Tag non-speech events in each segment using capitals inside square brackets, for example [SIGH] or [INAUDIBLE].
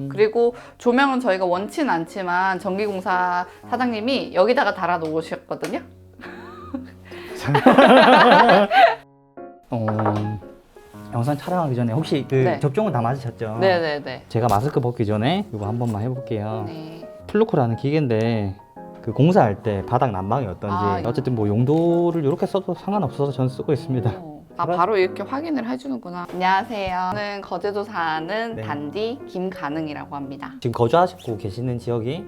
음. 그리고 조명은 저희가 원치는 않지만 전기공사 사장님이 여기다가 달아 놓으셨거든요. [LAUGHS] 어, 영상 촬영하기 전에 혹시 그 네. 접종은 다 맞으셨죠? 네네네. 제가 마스크 벗기 전에 이거 한 번만 해볼게요. 네. 플루코라는 기계인데 그 공사할 때 바닥 난방이 어떤지 아, 예. 어쨌든 뭐 용도를 이렇게 써도 상관없어서 저는 쓰고 있습니다. 어, 아 바로 이렇게 확인을 해주는구나. 안녕하세요. 저는 거제도 사는 네. 단디 김가능이라고 합니다. 지금 거주하시고 계시는 지역이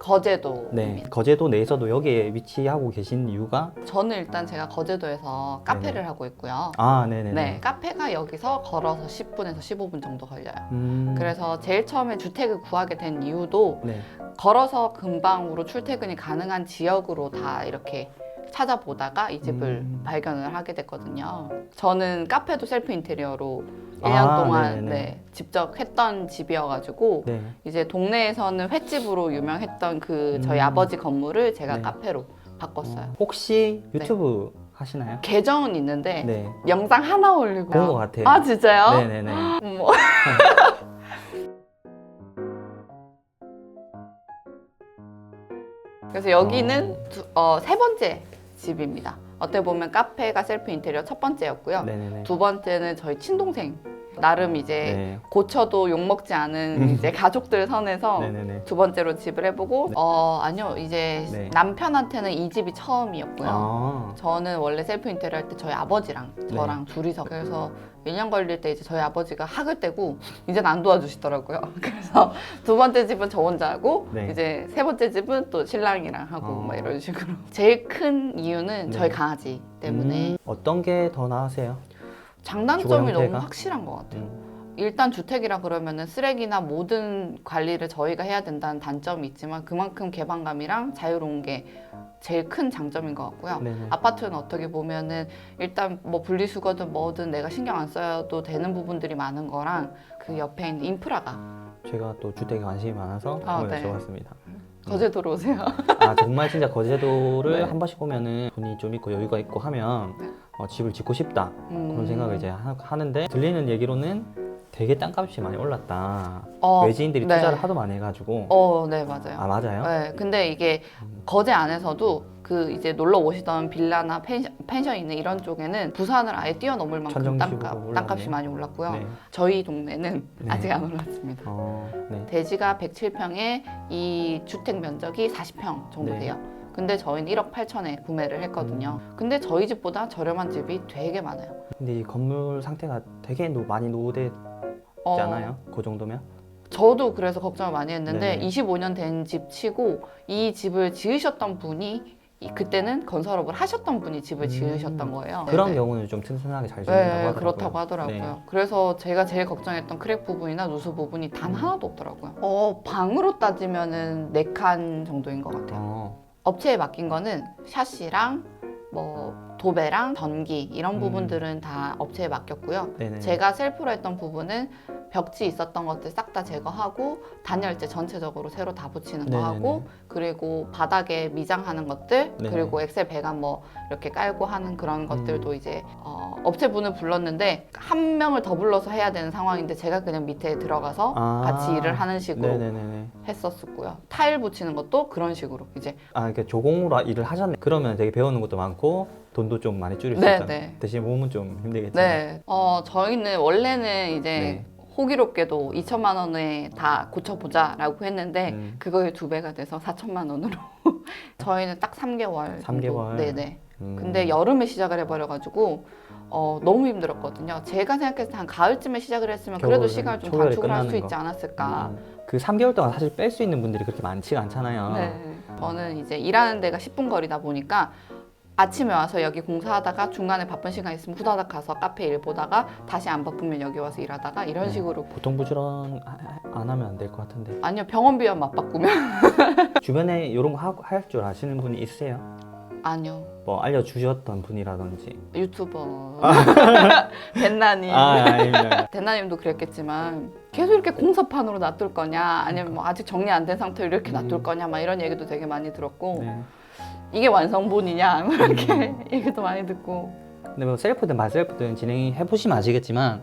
거제도. 네 거제도 내에서도 여기에 위치하고 계신 이유가 저는 일단 제가 거제도에서 카페를 하고 있고요. 아 네네네. 네, 카페가 여기서 걸어서 10분에서 15분 정도 걸려요. 음, 그래서 제일 처음에 주택을 구하게 된 이유도 네. 걸어서 금방으로 출퇴근이 가능한 지역으로 다 이렇게 찾아보다가 이 집을 음. 발견을 하게 됐거든요. 저는 카페도 셀프 인테리어로 1년 아, 동안 네네네. 네, 직접 했던 집이어가지고 네. 이제 동네에서는 횟집으로 유명했던 그 저희 음. 아버지 건물을 제가 네. 카페로 바꿨어요. 어, 혹시 유튜브 하시나요? 계정은 있는데 네. 영상 하나 올리고요. 본것 같아요. 아 진짜요? 네네네. 어머. [LAUGHS] [LAUGHS] 그래서 여기는 두- 어, 세 번째 집입니다. 어떻게 보면 카페가 셀프 인테리어 첫 번째였고요. 네네네. 두 번째는 저희 친동생 나름 이제 네. 고쳐도 욕 먹지 않은 음. 이제 가족들 선에서 네네네. 두 번째로 집을 해보고 네. 어 아니요 이제 네. 남편한테는 이 집이 처음이었고요. 아. 저는 원래 셀프 인테리어 할 때 저희 아버지랑 네. 저랑 둘이서 그래서 1년 걸릴 때 이제 저희 아버지가 학을 떼고 이제는 안 도와주시더라고요. [LAUGHS] 그래서 두 번째 집은 저 혼자 하고 네. 이제 세 번째 집은 또 신랑이랑 하고 어. 막 이런 식으로. 제일 큰 이유는 네. 저희 강아지 때문에 음, 어떤 게 더 나으세요? 장단점이 너무 형태가? 확실한 것 같아요. 음. 일단 주택이라 그러면은 쓰레기나 모든 관리를 저희가 해야 된다는 단점이 있지만 그만큼 개방감이랑 자유로운 게 제일 큰 장점인 것 같고요. 네네. 아파트는 어떻게 보면은 일단 뭐 분리수거든 뭐든 내가 신경 안 써도 되는 부분들이 많은 거랑 그 옆에 있는 인프라가 제가 또 주택에 관심이 많아서 아, 한번 네. 여쭤봤습니다. 거제도로 오세요. 아 정말 진짜 거제도를 [LAUGHS] 네. 한 번씩 오면은 돈이 좀 있고 여유가 있고 하면 네. 어, 집을 짓고 싶다 음. 그런 생각을 이제 하, 는데 들리는 얘기로는 되게 땅값이 많이 올랐다. 어, 외지인들이 네. 투자를 하도 많이 해가지고 어, 네 맞아요. 아 맞아요? 네, 근데 이게 음. 거제 안에서도 그 이제 놀러 오시던 빌라나 펜션, 펜션 있는 이런 쪽에는 부산을 아예 뛰어넘을 만큼 땅값. 땅값이 많이 올랐고요. 네. 저희 동네는 네. 아직 안 올랐습니다. 어, 네. 대지가 107평에 이 주택 면적이 40평 정도 네. 돼요. 근데 저희는 1억 8천에 구매를 했거든요. 근데 저희 집보다 저렴한 집이 되게 많아요. 근데 이 건물 상태가 되게 노, 많이 노후됐지 어, 않아요? 그 정도면? 저도 그래서 걱정을 많이 했는데 네. 25년 된 집 치고 이 집을 지으셨던 분이 이- 그때는 건설업을 하셨던 분이 집을 음. 지으셨던 거예요. 그런 네네. 경우는 좀 튼튼하게 잘 지는다고 네, 하더라고요. 그렇다고 하더라고요. 네. 그래서 제가 제일 걱정했던 크랙 부분이나 누수 부분이 단 하나도 없더라고요. 어, 방으로 따지면은 네 칸 정도인 것 같아요. 어, 업체에 맡긴 거는 샤시랑 뭐 도배랑 전기 이런 음. 부분들은 다 업체에 맡겼고요. 네네. 제가 셀프로 했던 부분은 벽지 있었던 것들 싹 다 제거하고 단열재 전체적으로 새로 다 붙이는 거 네네네. 하고 그리고 바닥에 미장하는 것들 네네. 그리고 엑셀 배관 뭐 이렇게 깔고 하는 그런 것들도 음. 이제 어, 업체분을 불렀는데 한 명을 더 불러서 해야 되는 상황인데 제가 그냥 밑에 들어가서 아. 같이 일을 하는 식으로 네네네. 했었고요. 타일 붙이는 것도 그런 식으로 이제 아, 이렇게 조공으로 일을 하셨네. 그러면 되게 배우는 것도 많고 돈도 좀 많이 줄일 수 네, 있잖아요. 네. 대신 몸은 좀 힘들겠죠. 네. 어, 저희는 원래는 이제 네. 호기롭게도 2천만 원에 다 고쳐보자라고 했는데 음. 그거의 두 배가 돼서 4천만 원으로 [LAUGHS] 저희는 딱 3개월. 삼 개월. 네네. 음. 근데 여름에 시작을 해버려가지고 어, 너무 힘들었거든요. 제가 생각했을 때 한 가을쯤에 시작을 했으면 그래도 겨울, 시간을 좀 단축을 할 수 끝나는 있지 거. 않았을까. 음. 그 3개월 동안 사실 뺄 수 있는 분들이 그렇게 많지가 않잖아요. 네. 저는 이제 일하는 데가 10분 거리다 보니까 아침에 와서 여기 공사하다가 중간에 바쁜 시간 있으면 후다닥 가서 카페 일 보다가 다시 안 바쁘면 여기 와서 일하다가 이런 네. 식으로 보통 부지런 하- 안 하면 안 될 것 같은데. 아니요 병원비만 맞바꾸면 [LAUGHS] 주변에 이런 거 할 줄 아시는 분이 있으세요? 아니요 뭐 알려주셨던 분이라든지. 유튜버 [LAUGHS] 덴나님 아, 아닙니다. [LAUGHS] 덴나님도 그랬겠지만 계속 이렇게 공사판으로 놔둘 거냐 아니면 뭐 아직 정리 안 된 상태로 이렇게 음. 놔둘 거냐 막 이런 얘기도 되게 많이 들었고 네. 이게 완성본이냐 [LAUGHS] 막 이렇게 음. 얘기도 많이 듣고 근데 뭐 셀프든 마셀프든 진행해 보시면 아시겠지만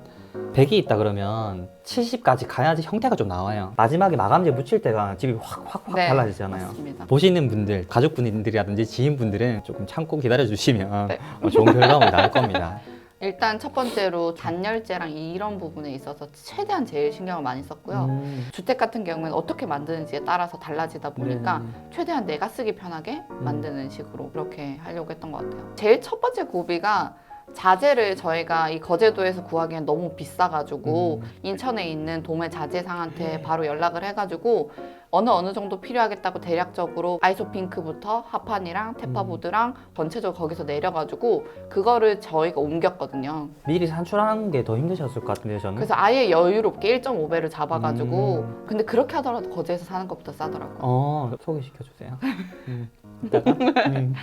100이 있다 그러면 70까지 가야지 형태가 좀 나와요. 마지막에 마감재 묻힐 때가 집이 확 확 확 네, 달라지잖아요. 맞습니다. 보시는 분들, 가족분들이라든지 지인분들은 조금 참고 기다려 주시면 네. 어, 좋은 결과물이 나올 겁니다. [LAUGHS] 일단 첫 번째로 단열재랑 이런 부분에 있어서 최대한 제일 신경을 많이 썼고요. 음, 주택 같은 경우에는 어떻게 만드는지에 따라서 달라지다 보니까 네네. 최대한 내가 쓰기 편하게 음. 만드는 식으로 그렇게 하려고 했던 것 같아요. 제일 첫 번째 고비가 자재를 저희가 이 거제도에서 구하기엔 너무 비싸가지고 음. 인천에 있는 도매 자재상한테 바로 연락을 해가지고 어느 어느 정도 필요하겠다고 대략적으로 아이소핑크부터 하판이랑 테파보드랑 전체적으로 거기서 내려가지고 그거를 저희가 옮겼거든요. 미리 산출하는 게 더 힘드셨을 것 같은데요, 저는. 그래서 아예 여유롭게 1.5배를 잡아가지고 음. 근데 그렇게 하더라도 거제에서 사는 것보다 싸더라고요. 어, 소개시켜 주세요. [LAUGHS] 음. 이따가? 음,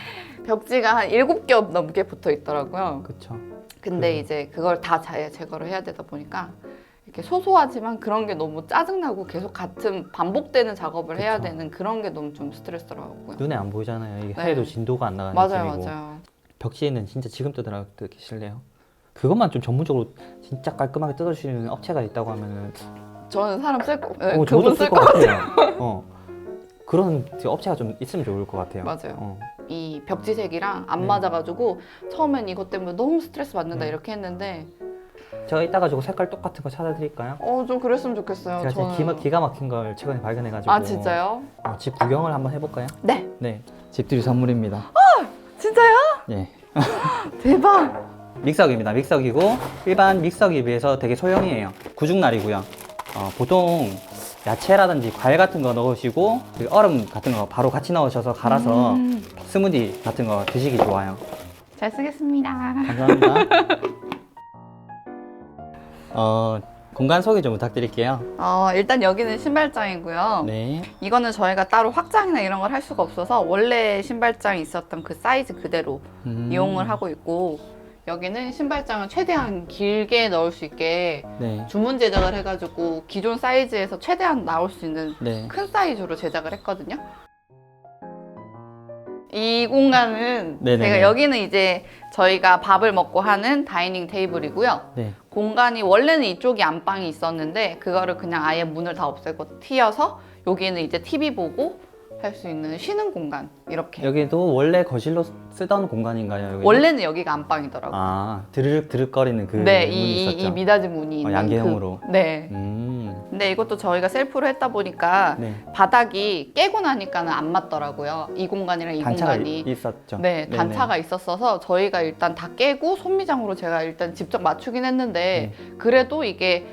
벽지가 한 7겹 넘게 붙어 있더라고요. 그쵸. 근데 음. 이제 그걸 다 자- 제거를 해야 되다 보니까 이렇게 소소하지만 그런 게 너무 짜증나고 계속 같은 반복되는 작업을 해야 그쵸. 되는 그런 게 너무 좀 스트레스더라고요. 눈에 안 보이잖아요. 이게 네. 해도 진도가 안 나가는 맞아요, 느낌이고. 맞아요. 벽지에는 진짜 지금 뜯으라고 뜯기실래요? 그것만 좀 전문적으로 진짜 깔끔하게 뜯어주시는 업체가 있다고 하면은 저는 사람 쓸 거, 네, 어, 그분 저도 쓸것 같아요. [LAUGHS] 어. 그런 업체가 좀 있으면 좋을 것 같아요. 맞아요. 어. 이 벽지색이랑 안 네. 맞아가지고 처음엔 이것 때문에 너무 스트레스 받는다 네. 이렇게 했는데 제가 이따가 저거 색깔 똑같은 거 찾아드릴까요? 어 좀 그랬으면 좋겠어요. 제가 진짜 기가, 기가 막힌 걸 최근에 발견해가지고 아 진짜요? 어, 집 구경을 한번 해볼까요? 네. 네. 집들이 선물입니다. 진짜요? 예. [LAUGHS] 대박. 믹서기입니다. 믹서기고 일반 믹서기에 비해서 되게 소형이에요. 구중날이고요. 어, 보통 야채라든지 과일 같은 거 넣으시고 그리고 얼음 같은 거 바로 같이 넣으셔서 갈아서 음, 스무디 같은 거 드시기 좋아요. 잘 쓰겠습니다. 감사합니다. [LAUGHS] 어, 공간 소개 좀 부탁드릴게요. 어, 일단 여기는 신발장이고요. 네. 이거는 저희가 따로 확장이나 이런 걸 할 수가 없어서 원래 신발장이 있었던 그 사이즈 그대로 음, 이용을 하고 있고 여기는 신발장을 최대한 길게 넣을 수 있게 네. 주문 제작을 해가지고 기존 사이즈에서 최대한 나올 수 있는 네. 큰 사이즈로 제작을 했거든요. 이 공간은 네네네. 제가 여기는 이제 저희가 밥을 먹고 하는 다이닝 테이블이고요. 네. 공간이 원래는 이쪽이 안방이 있었는데 그거를 그냥 아예 문을 다 없애고 튀어서 여기는 이제 TV 보고 할 수 있는 쉬는 공간 이렇게. 여기도 원래 거실로 쓰던 공간인가요? 여기는? 원래는 여기가 안방이더라고요. 아, 드르륵 드륵거리는 그 네, 문이 이, 이, 있었죠. 이 미닫이 문이 있는 양계형으로. 그, 네. 음. 근데 이것도 저희가 셀프로 했다 보니까 네. 바닥이 깨고 나니까는 안 맞더라고요. 이 공간이랑 이 단차가 공간이. 이- 있었죠. 네, 네네. 단차가 있었어서 저희가 일단 다 깨고 손미장으로 제가 일단 직접 맞추긴 했는데 네. 그래도 이게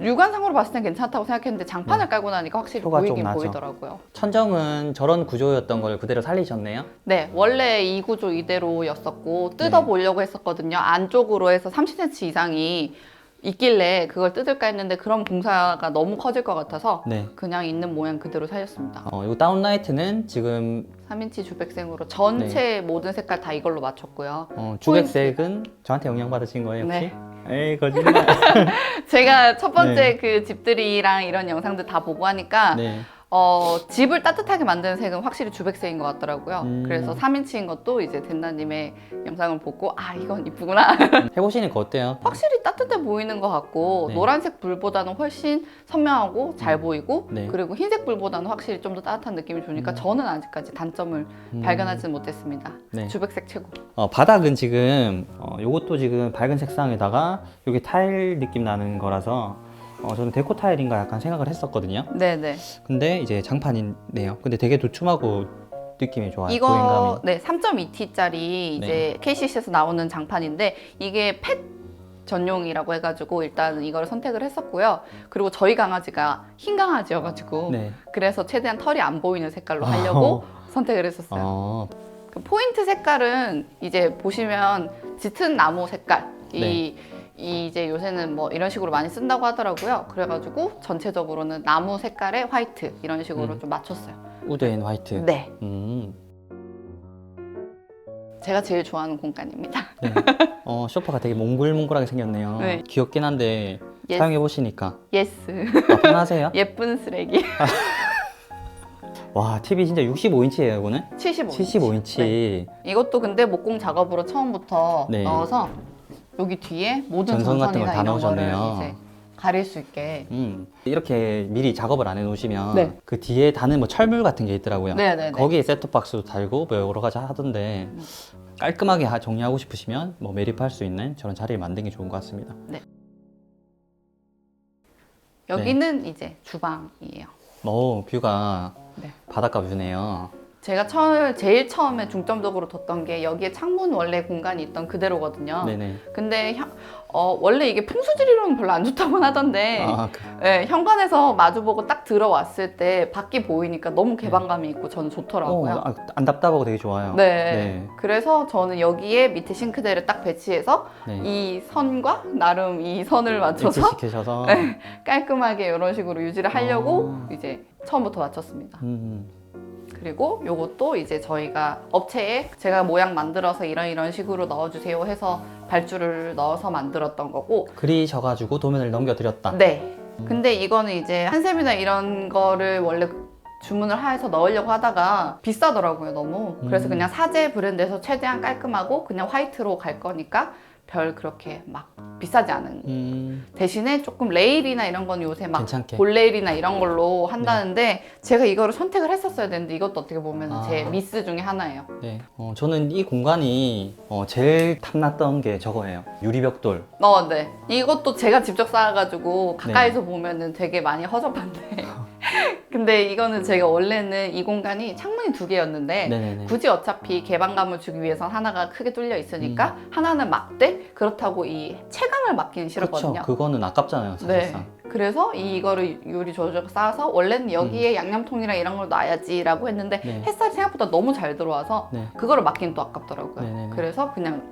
육안상으로 봤을 땐 괜찮다고 생각했는데 장판을 깔고 나니까 확실히 네. 좀 보이긴 나죠. 보이더라고요. 천정은 저런 구조였던 걸 그대로 살리셨네요. 네, 원래 이 구조 이대로였었고 뜯어 보려고 했었거든요. 안쪽으로 해서 30cm 이상이 있길래 그걸 뜯을까 했는데 그런 공사가 너무 커질 것 같아서 네. 그냥 있는 모양 그대로 살렸습니다. 어, 이 다운라이트는 지금 3인치 주백생으로 전체 네. 모든 색깔 다 이걸로 맞췄고요. 어, 주백색은 저한테 영향 받으신 거예요, 혹시? 네. 에이, 거짓말. [LAUGHS] 제가 첫 번째 네. 그 집들이랑 이런 영상들 다 보고 하니까 네. 어, 집을 따뜻하게 만드는 색은 확실히 주백색인 것 같더라고요. 음. 그래서 3인치인 것도 이제 된나님의 영상을 보고 아 이건 이쁘구나. 해보시니까 어때요? 확실히 따뜻해 보이는 것 같고 네. 노란색 불보다는 훨씬 선명하고 잘 보이고 네. 그리고 흰색 불보다는 확실히 좀 더 따뜻한 느낌이 주니까 음. 저는 아직까지 단점을 음. 발견하지는 못했습니다. 네. 주백색 최고. 어, 바닥은 지금 어, 요것도 지금 밝은 색상에다가 요게 타일 느낌 나는 거라서 어, 저는 데코 타일인가 약간 생각을 했었거든요. 네네. 근데 이제 장판이네요. 근데 되게 두툼하고 느낌이 좋아요. 이거 보행감이. 네 3.2T짜리 이제 KCC에서 나오는 장판인데 이게 펫 전용이라고 해가지고 일단 이걸 선택을 했었고요. 그리고 저희 강아지가 흰 강아지여가지고 네. 그래서 최대한 털이 안 보이는 색깔로 하려고 선택을 했었어요. 어, 그 포인트 색깔은 이제 보시면 짙은 나무 색깔 이, 네. 이 이제 요새는 뭐 이런 식으로 많이 쓴다고 하더라고요. 그래가지고 전체적으로는 나무 색깔의 화이트 이런 식으로 음. 좀 맞췄어요. 우드 앤 화이트. 네, 음. 제가 제일 좋아하는 공간입니다. 네. [LAUGHS] 어, 소파가 되게 몽글몽글하게 생겼네요. 네. 귀엽긴 한데 예스. 사용해 보시니까 예스. 어, 편하세요? [LAUGHS] 예쁜 쓰레기. [LAUGHS] 와, TV 진짜 65인치예요, 이거는? 75. 75인치. 이것도 근데 목공 작업으로 처음부터 네. 넣어서 여기 뒤에 모든 전선 같은 전선이나 걸다 이런 거를 넣으셨네요. 이제 가릴 수 있게. 음, 이렇게 미리 작업을 안 해놓으시면 네. 그 뒤에 다는 뭐 철물 같은 게 있더라고요. 네 네 네. 거기에 셋톱박스도 달고 뭐 여러 가지 하던데 음. 깔끔하게 하- 정리하고 싶으시면 뭐 매립할 수 있는 저런 자리를 만든 게 좋은 것 같습니다. 여기는 이제 주방이에요. 오, 뷰가 네. 바닷가 뷰네요. 제가 처, 제일 처음에 중점적으로 뒀던 게 여기에 창문 원래 공간이 있던 그대로거든요. 네네. 근데 현- 어, 원래 이게 풍수지리로는 별로 안 좋다고 하던데 아, 그, 네, 현관에서 마주보고 딱 들어왔을 때 밖이 보이니까 너무 개방감이 있고 저는 어, 좋더라고요. 아, 안 답답하고 되게 좋아요. 네. 네. 그래서 저는 여기에 밑에 싱크대를 딱 배치해서 네. 이 선과 나름 이 선을 맞춰서 일치시키셔서. [LAUGHS] 네. 깔끔하게 이런 식으로 유지를 하려고 아. 이제 처음부터 맞췄습니다. 음, 그리고 요것도 이제 저희가 업체에 제가 모양 만들어서 이런 이런 식으로 넣어주세요 해서 발주를 넣어서 만들었던 거고 그리셔가지고 도면을 넘겨드렸다. 네. 근데 이거는 이제 한샘이나 이런 거를 원래 주문을 해서 넣으려고 하다가 비싸더라고요 너무 그래서 음. 그냥 사제 브랜드에서 최대한 깔끔하고 그냥 화이트로 갈 거니까 별 그렇게 막 비싸지 않은 음, 대신에 조금 레일이나 이런 건 요새 막 괜찮게. 볼레일이나 이런 걸로 한다는데 제가 이거를 선택을 했었어야 되는데 이것도 어떻게 보면 아. 제 미스 중에 하나예요. 네. 어, 저는 이 공간이 어, 제일 탐났던 게 저거예요. 유리벽돌. 어, 네. 이것도 제가 직접 쌓아가지고 네. 가까이서 보면은 되게 많이 허접한데. 근데 이거는 제가 원래는 이 공간이 창문이 두 개였는데 네네네. 굳이 어차피 개방감을 주기 위해선 하나가 크게 뚫려 있으니까 하나는 막대 그렇다고 이 체감을 막기는 음. 그렇죠. 싫었거든요. 그거는 아깝잖아요, 네. 사실상. 그래서 이거를 유리 조적 쌓아서 원래는 여기에 양념통이랑 이런 걸 놔야지라고 했는데 음. 네. 햇살이 생각보다 너무 잘 들어와서 네. 그거를 막기는 또 아깝더라고요. 네네네. 그래서 그냥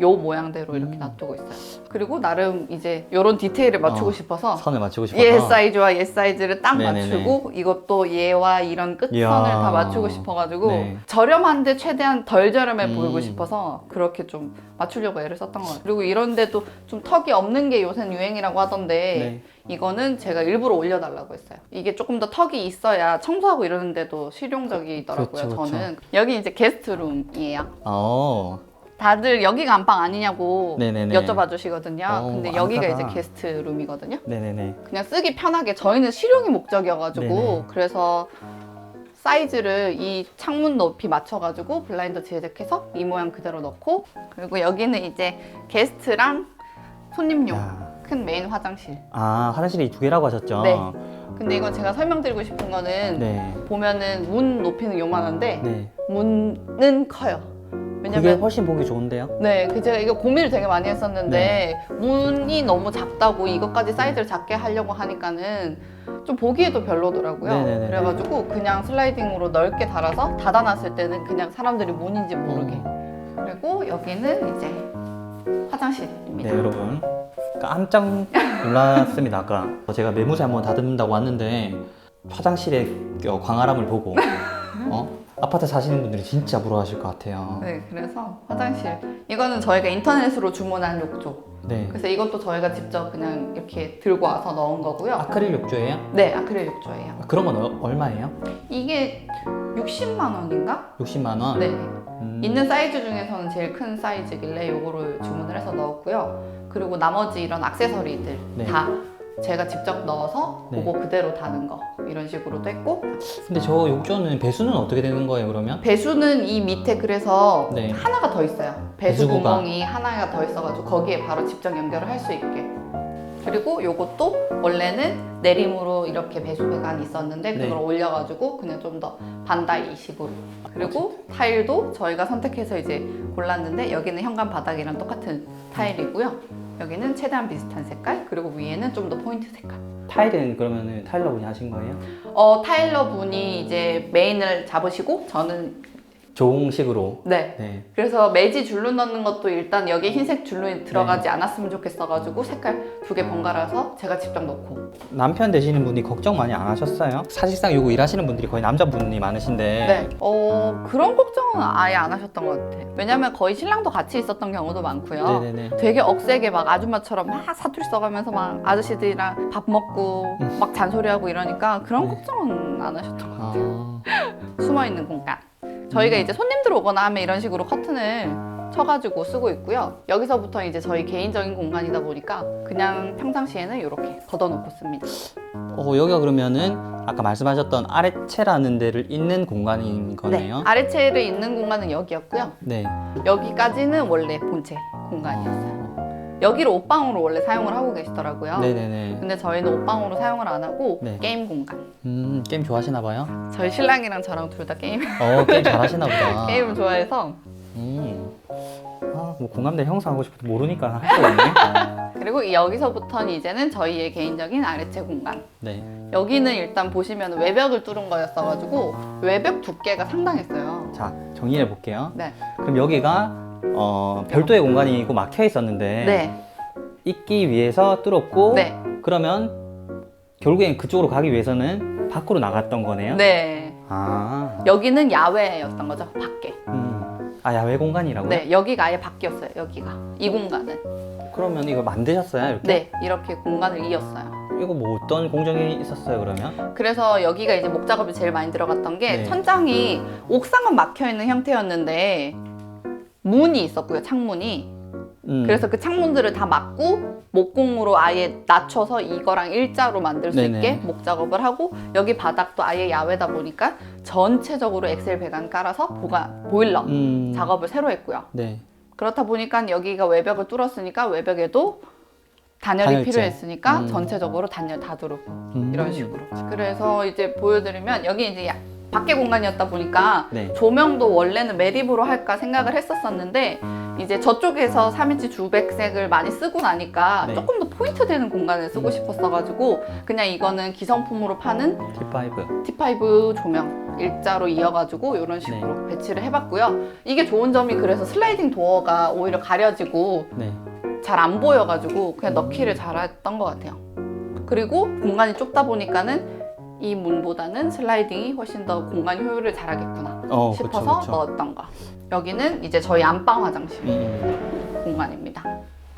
요 모양대로 이렇게 음. 놔두고 있어요. 그리고 나름 이제 요런 디테일을 맞추고 어, 싶어서 선을 맞추고 싶어서. 얘 사이즈와 얘 사이즈를 딱 네네네. 맞추고 이것도 얘와 이런 끝선을 이야. 다 맞추고 싶어가지고 네. 저렴한데 최대한 덜 저렴해 음. 보이고 싶어서 그렇게 좀 맞추려고 애를 썼던 것 같아요. 그리고 이런데도 좀 턱이 없는 게 요새는 유행이라고 하던데 네. 이거는 제가 일부러 올려달라고 했어요. 이게 조금 더 턱이 있어야 청소하고 이러는데도 실용적이더라고요. 그렇죠, 그렇죠. 저는 여기 이제 게스트룸이에요. 어, 다들 여기가 안방 아니냐고 네네네. 여쭤봐 주시거든요. 어, 근데 여기가 안가다. 이제 게스트 룸이거든요. 네네네. 그냥 쓰기 편하게 저희는 실용이 목적이어가지고 네네. 그래서 사이즈를 이 창문 높이 맞춰가지고 블라인더 제작해서 이 모양 그대로 넣고 그리고 여기는 이제 게스트랑 손님용 야. 큰 메인 화장실. 아, 화장실이 두 개라고 하셨죠? 네. 근데 이건 제가 설명드리고 싶은 거는 네. 보면은 문 높이는 요만한데 네. 문은 커요. 그게 왜냐면 훨씬 보기 좋은데요? 네, 그 제가 이거 고민을 되게 많이 했었는데 문이 너무 작다고 이것까지 사이즈를 작게 하려고 하니까는 좀 보기에도 별로더라고요. 네네네네. 그래가지고 그냥 슬라이딩으로 넓게 달아서 닫아놨을 때는 그냥 사람들이 문인지 모르게. 음. 그리고 여기는 이제 화장실입니다. 네, 여러분. 깜짝 놀랐습니다, 아까. 제가 매무새 한번 다듬는다고 왔는데, 화장실에 어, 광활함을 보고, 어? 아파트 사시는 분들이 진짜 부러워하실 것 같아요. 네, 그래서 화장실. 이거는 저희가 인터넷으로 주문한 욕조. 네. 그래서 이것도 저희가 직접 그냥 이렇게 들고 와서 넣은 거고요. 아크릴 욕조예요? 네, 아크릴 욕조예요. 아, 그런 건 어- 얼마예요? 이게 60만 원인가? 60만 원? 네. 음. 있는 사이즈 중에서는 제일 큰 사이즈길래 요거를 주문을 해서 넣었고요. 그리고 나머지 이런 액세서리들 네. 다 제가 직접 넣어서 네. 그거 그대로 다는 거 이런 식으로도 했고 근데 저 욕조는 배수는 어떻게 되는 거예요, 그러면? 배수는 이 밑에 그래서 네. 하나가 더 있어요. 배수 배수구가. 구멍이 하나가 더 있어가지고 거기에 바로 직접 연결을 할 수 있게. 그리고 요것도 원래는 내림으로 이렇게 배수 배관이 있었는데 네. 그걸 올려가지고 그냥 좀 더 반다이식으로 그리고 타일도 저희가 선택해서 이제 골랐는데 여기는 현관 바닥이랑 똑같은 타일이고요 여기는 최대한 비슷한 색깔 그리고 위에는 좀 더 포인트 색깔 타일은 그러면은 타일러 분이 하신 거예요? 어 타일러 분이 이제 메인을 잡으시고 저는 조공식으로. 네 네. 그래서 매지 줄눈 넣는 것도 일단 여기 흰색 줄눈이 들어가지 않았으면 좋겠어가지고 색깔 두 개 번갈아서 제가 직접 넣고 남편 되시는 분이 걱정 많이 안 하셨어요? 사실상 요거 일하시는 분들이 거의 남자분이 많으신데. 네. 어 그런 걱정은 아예 안 하셨던 것 같아요 왜냐면 거의 신랑도 같이 있었던 경우도 많고요 네네네. 되게 억세게 막 아줌마처럼 막 사투리 써가면서 막 아저씨들이랑 밥 먹고 막 잔소리하고 이러니까 그런 네. 걱정은 안 하셨던 것 같아요 아, 숨어 있는 공간 저희가 음. 이제 손님들 오거나 하면 이런 식으로 커튼을 쳐가지고 쓰고 있고요. 여기서부터 이제 저희 개인적인 공간이다 보니까 그냥 평상시에는 이렇게 걷어놓고 씁니다. 어, 여기가 그러면은 아까 말씀하셨던 아래채라는 데를 잇는 공간인 거네요. 아래체를 있는 공간은 여기였고요. 네. 여기까지는 원래 본체 공간이었어요. 여기를 옷방으로 원래 사용을 하고 계시더라고요. 네네네. 근데 저희는 옷방으로 사용을 안 하고 네. 게임 공간. 음, 게임 좋아하시나 봐요? 저희 신랑이랑 저랑 둘 다 게임 어, 게임 잘하시나 보다. [LAUGHS] 게임을 좋아해서 음. 아, 뭐 공감대 형성하고 싶어도 모르니까 할 수가 없네. [LAUGHS] 그리고 이 여기서부터는 이제는 저희의 개인적인 아래체 공간. 네. 여기는 일단 보시면 외벽을 뚫은 거였어가지고 외벽 두께가 상당했어요. 자, 정리해 볼게요. 네. 그럼 여기가 어, 별도의 공간이고 막혀 있었는데 네. 있기 위해서 뚫었고 네. 그러면 결국엔 그쪽으로 가기 위해서는 밖으로 나갔던 거네요. 네. 아. 여기는 야외였던 거죠. 밖에. 음. 아, 야외 공간이라고요? 네. 여기가 아예 바뀌었어요. 여기가. 이 공간은. 그러면 이거 만드셨어요, 이렇게? 네. 이렇게 공간을 이었어요. 이거 뭐 어떤 공정이 있었어요, 그러면? 그래서 여기가 이제 목 작업이 제일 많이 들어갔던 게 네. 천장이 옥상은 막혀 있는 형태였는데 문이 있었고요. 창문이. 음. 그래서 그 창문들을 다 막고 목공으로 아예 낮춰서 이거랑 일자로 만들 수 네네. 있게 목 작업을 하고 여기 바닥도 아예 야외다 보니까 전체적으로 엑셀 배관 깔아서 보관 보일러 음. 작업을 새로 했고요. 네. 그렇다 보니까 여기가 외벽을 뚫었으니까 외벽에도 단열이 단열재. 필요했으니까 음. 전체적으로 단열 다 두르고 음. 이런 식으로. 그래서 이제 보여드리면 여기 이제 야- 밖에 공간이었다 보니까 네. 조명도 원래는 매립으로 할까 생각을 했었었는데 이제 저쪽에서 3인치 주백색을 많이 쓰고 나니까 네. 조금 더 포인트 되는 공간을 쓰고 싶었어가지고 그냥 이거는 기성품으로 파는 T5. T5 조명 일자로 이어가지고 이런 식으로 네. 배치를 해봤고요. 이게 좋은 점이 그래서 슬라이딩 도어가 오히려 가려지고 네. 잘 안 보여가지고 그냥 넣기를 잘했던 것 같아요. 그리고 공간이 좁다 보니까는 이 문보다는 슬라이딩이 훨씬 더 공간 효율을 잘하겠구나 어, 싶어서 그쵸, 그쵸. 넣었던 거. 여기는 이제 저희 안방 화장실 음. 공간입니다.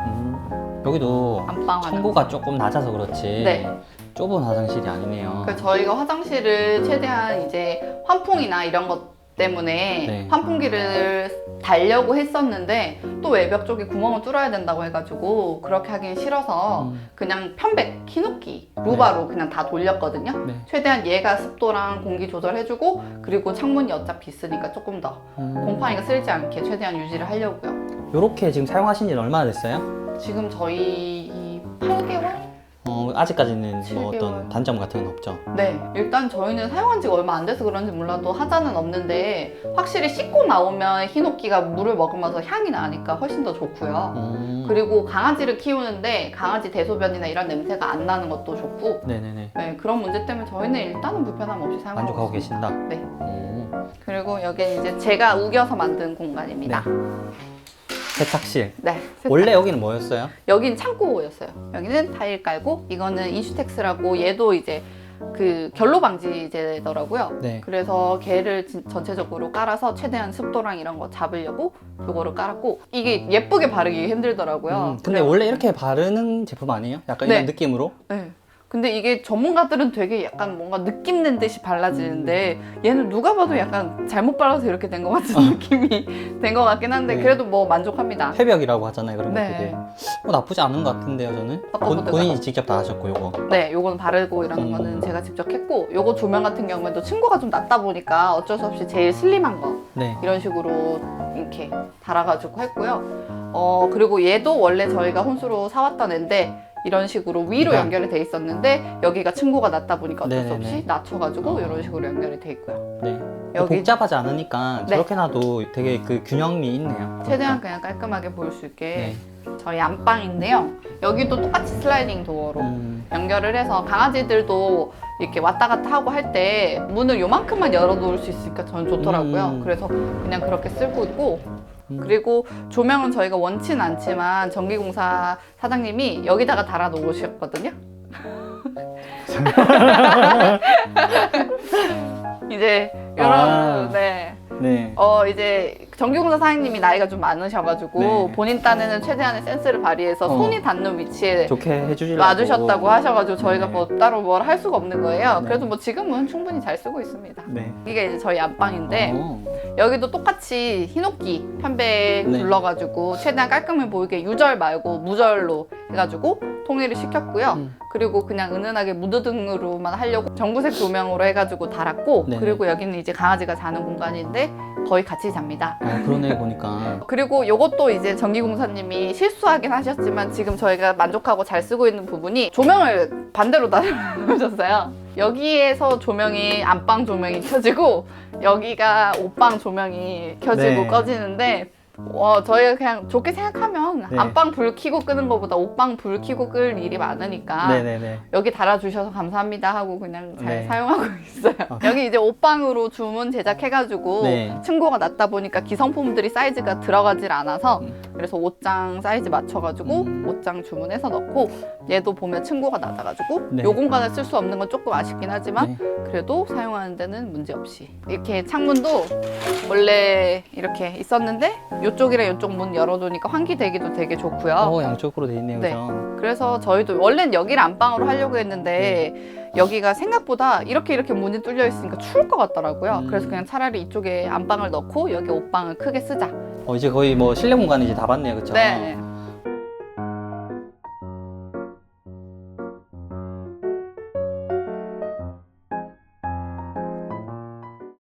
음. 여기도 안방 화장실. 조금 낮아서 그렇지. 네. 좁은 화장실이 아니네요. 그 저희가 화장실을 최대한 이제 환풍이나 이런 것 때문에 네. 환풍기를 달려고 했었는데 또 외벽 쪽에 구멍을 뚫어야 된다고 해가지고 그렇게 하긴 싫어서 음. 그냥 편백 히노키 루바로 그냥 다 돌렸거든요. 네. 최대한 얘가 습도랑 공기 조절해주고 그리고 창문이 어차피 있으니까 조금 더 음. 곰팡이가 쓸지 않게 최대한 유지를 하려고요. 요렇게 지금 사용하신 지는 얼마나 됐어요? 지금 저희 8개월? 어, 아직까지는 뭐 7개월. 어떤 단점 같은 건 없죠. 네, 일단 저희는 사용한 지가 얼마 안 돼서 그런지 몰라도 하자는 없는데 확실히 씻고 나오면 히노키가 물을 먹으면서 향이 나니까 훨씬 더 좋고요. 음. 그리고 강아지를 키우는데 강아지 대소변이나 이런 냄새가 안 나는 것도 좋고 네네네. 네, 그런 문제 때문에 저희는 일단은 불편함 없이 사용하고 만족하고 있습니다. 계신다. 네. 음. 그리고 여기는 이제 제가 우겨서 만든 공간입니다. 세탁실. 네. 세탁. 원래 여기는 뭐였어요? 여기는 창고였어요. 여기는 타일 깔고 이거는 인슈텍스라고 얘도 이제 그 결로 방지제더라고요. 네. 그래서 걔를 진- 전체적으로 깔아서 최대한 습도랑 이런 거 잡으려고 요거를 깔았고 이게 예쁘게 바르기 힘들더라고요. 음, 근데 원래 이렇게 바르는 제품 아니에요? 약간 네. 이런 느낌으로? 네. 근데 이게 전문가들은 되게 약간 뭔가 느낌 낸 듯이 발라지는데 얘는 누가 봐도 약간 잘못 발라서 이렇게 된 것 같은 느낌이 [LAUGHS] 된 것 같긴 한데 네. 그래도 뭐 만족합니다. 회벽이라고 하잖아요. 그런 거 네. 되게. 뭐 나쁘지 않은 것 같은데요, 저는. 본. 본인이 직접 다 하셨고, 요거. 네, 요거는 바르고 이러는 음. 거는 제가 직접 했고 요거 조명 같은 경우에도 층고가 좀 낮다 보니까 어쩔 수 없이 제일 슬림한 거 네. 이런 식으로 이렇게 달아가지고 했고요. 어 그리고 얘도 원래 저희가 혼수로 사왔던 애인데 이런 식으로 위로 네. 연결이 돼 있었는데 여기가 층고가 낮다 보니까 어쩔 수 네네네. 없이 낮춰가지고 어. 이런 식으로 연결이 돼 있고요. 네. 여기- 복잡하지 않으니까 네. 저렇게 놔도 되게 그 균형미 있네요. 최대한 그냥 깔끔하게 보일 수 있게 네. 저희 안방인데요. 여기도 똑같이 슬라이딩 도어로 음, 연결을 해서 강아지들도 이렇게 왔다 갔다 하고 할 때 문을 요만큼만 열어 놓을 수 있으니까 저는 좋더라고요. 음. 그래서 그냥 그렇게 쓰고 있고 음. 그리고 조명은 저희가 원치는 않지만 전기공사 사장님이 여기다가 달아 놓으셨거든요. [LAUGHS] [LAUGHS] 이제 이런 아. 네. 네. 어 이제 전기공사 사장님이 나이가 좀 많으셔가지고 네. 본인 딴에는 최대한의 센스를 발휘해서 어. 손이 닿는 위치에 좋게 해주시려고. 놔주셨다고 하셔가지고 저희가 네. 뭐 따로 뭘 할 수가 없는 거예요. 네. 그래도 뭐 지금은 충분히 잘 쓰고 있습니다. 네. 이게 이제 저희 안방인데 어. 여기도 똑같이 히노키 편백 네. 둘러가지고 최대한 깔끔해 보이게 유절 말고 무절로 해가지고 통일을 시켰고요. 음. 그리고 그냥 은은하게 무드등으로만 하려고 전구색 조명으로 해가지고 달았고 네네. 그리고 여기는 이제 강아지가 자는 공간인데 거의 같이 잡니다. 어, 그러네 보니까. 그리고 요것도 이제 전기공사님이 실수하긴 하셨지만 지금 저희가 만족하고 잘 쓰고 있는 부분이 조명을 반대로 달아주셨어요. 여기에서 조명이 안방 조명이 켜지고 여기가 옷방 조명이 켜지고 네. 꺼지는데 어, 저희가 그냥 좋게 생각하면 네. 안방 불 켜고 끄는 것보다 옷방 불 켜고 끌 일이 많으니까 네네네. 여기 달아주셔서 감사합니다 하고 그냥 잘 네. 사용하고 [LAUGHS] 있어요. 아. 여기 이제 옷방으로 주문 제작해가지고 네. 층고가 낮다 보니까 기성품들이 사이즈가 들어가질 않아서 음. 그래서 옷장 사이즈 맞춰가지고 음. 옷장 주문해서 넣고 얘도 보면 층고가 낮아가지고 네. 요 공간을 쓸 수 없는 건 조금 아쉽긴 하지만 네. 그래도 사용하는 데는 문제 없이 이렇게 창문도 원래 이렇게 있었는데 이쪽이랑 이쪽 문 열어두니까 환기되기도 되게 좋고요. 어 양쪽으로 돼 있네요. 네. 그죠? 그래서 저희도 원래는 여기를 안방으로 하려고 했는데 네. 여기가 생각보다 이렇게 이렇게 문이 뚫려 있으니까 추울 것 같더라고요. 음. 그래서 그냥 차라리 이쪽에 안방을 넣고 여기 옷방을 크게 쓰자. 어 이제 거의 뭐 실내 공간 이제 다 봤네요, 그렇죠? 네.